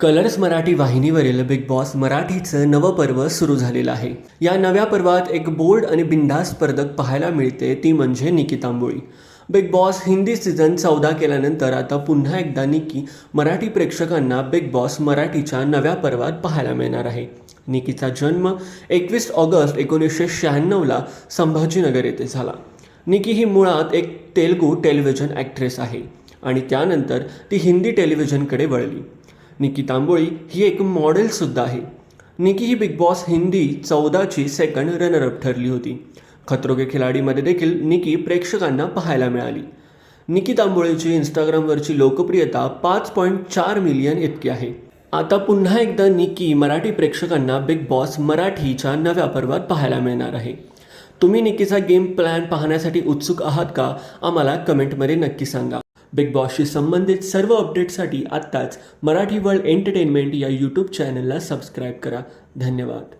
Colours Marathi वाहिनीवरील Bigg Boss मराठीचं नवं पर्व सुरू झालेलं आहे. या नव्या पर्वात एक बोल्ड आणि बिंदास स्पर्धक पाहायला मिळते ती म्हणजे Nikki Tamboli Bigg Boss Hindi season चौदा केल्यानंतर आता पुन्हा एकदा निकी मराठी प्रेक्षकांना बिग बॉस मराठीच्या नव्या पर्वात पाहायला मिळणार आहे. निकीचा जन्म एकवीस ऑगस्ट एकोणीसशे शहाण्णवला संभाजीनगर येथे झाला. निकी ही मुळात एक तेलगू टेलिव्हिजन ॲक्ट्रेस आहे आणि त्यानंतर ती हिंदी टेलिव्हिजनकडे वळली. निकी तांबोळी ही एक मॉडेलसुद्धा आहे. निकी ही बिग बॉस हिंदी चौदाची सेकंड रनरअप ठरली होती. खतरोगे खिलाडीमध्ये देखील निकी प्रेक्षकांना पाहायला मिळाली. निकी तांबोळीची इंस्टाग्रामवरची लोकप्रियता पाच पॉईंट चार मिलियन इतकी आहे. आता पुन्हा एकदा निकी मराठी प्रेक्षकांना बिग बॉस मराठीच्या नव्या पर्वात पाहायला मिळणार आहे. तुम्ही निकीचा गेम प्लॅन पाहण्यासाठी उत्सुक आहात का? आम्हाला कमेंटमध्ये नक्की सांगा. बिग बॉसशी संबंधित सर्व अपडेटसाठी आत्ताच मराठी वर्ल्ड एंटरटेनमेंट या यूट्यूब चॅनलला सबस्क्राईब करा. धन्यवाद.